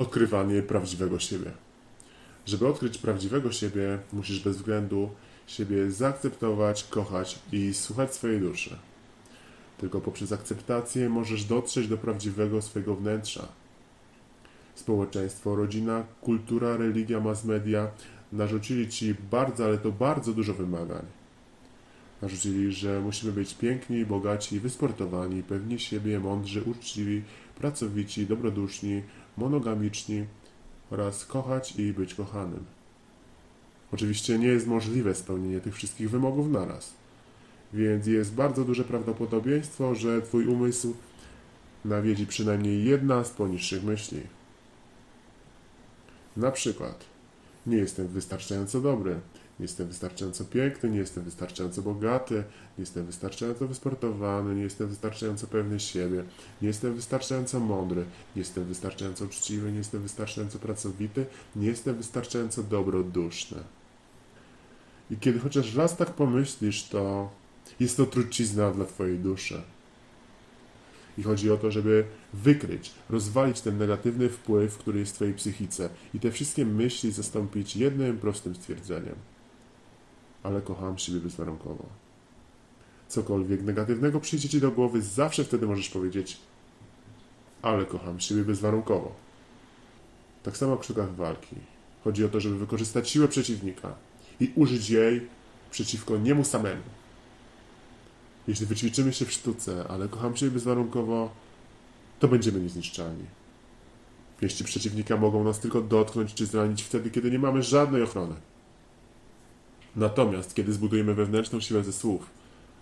Odkrywanie prawdziwego siebie. Żeby odkryć prawdziwego siebie, musisz bez względu siebie zaakceptować, kochać i słuchać swojej duszy. Tylko poprzez akceptację możesz dotrzeć do prawdziwego swojego wnętrza. Społeczeństwo, rodzina, kultura, religia, mass media narzucili ci bardzo, ale to bardzo dużo wymagań. Narzucili, że musimy być piękni, bogaci, wysportowani, pewni siebie, mądrzy, uczciwi, pracowici, dobroduszni, monogamiczni oraz kochać i być kochanym. Oczywiście nie jest możliwe spełnienie tych wszystkich wymogów naraz, więc jest bardzo duże prawdopodobieństwo, że Twój umysł nawiedzi przynajmniej jedna z poniższych myśli. Na przykład, nie jestem wystarczająco dobry, nie jestem wystarczająco piękny, nie jestem wystarczająco bogaty, nie jestem wystarczająco wysportowany, nie jestem wystarczająco pewny siebie, nie jestem wystarczająco mądry, nie jestem wystarczająco uczciwy, nie jestem wystarczająco pracowity, nie jestem wystarczająco dobroduszny. I kiedy chociaż raz tak pomyślisz, to jest to trucizna dla Twojej duszy. I chodzi o to, żeby wykryć, rozwalić ten negatywny wpływ, który jest w Twojej psychice i te wszystkie myśli zastąpić jednym prostym stwierdzeniem. Ale kocham siebie bezwarunkowo. Cokolwiek negatywnego przyjdzie Ci do głowy, zawsze wtedy możesz powiedzieć ale kocham siebie bezwarunkowo. Tak samo w sztukach walki. Chodzi o to, żeby wykorzystać siłę przeciwnika i użyć jej przeciwko niemu samemu. Jeśli wyćwiczymy się w sztuce, ale kocham siebie bezwarunkowo, to będziemy niezniszczalni. Jeśli przeciwnika mogą nas tylko dotknąć czy zranić wtedy, kiedy nie mamy żadnej ochrony. Natomiast, kiedy zbudujemy wewnętrzną siłę ze słów,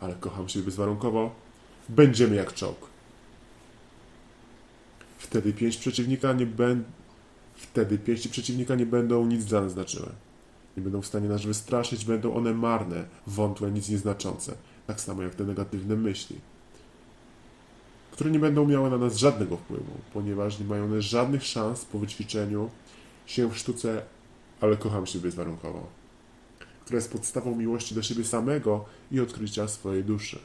ale kocham siebie bezwarunkowo, będziemy jak czołg. Wtedy pięść przeciwnika nie będą. Wtedy pięści przeciwnika nie będą nic dla nas znaczyły. Nie będą w stanie nas wystraszyć, będą one marne, wątłe, nic nieznaczące. Tak samo jak te negatywne myśli, które nie będą miały na nas żadnego wpływu, ponieważ nie mają one żadnych szans po wyćwiczeniu się w sztuce, ale kocham siebie bezwarunkowo, która jest podstawą miłości do siebie samego i odkrycia swojej duszy.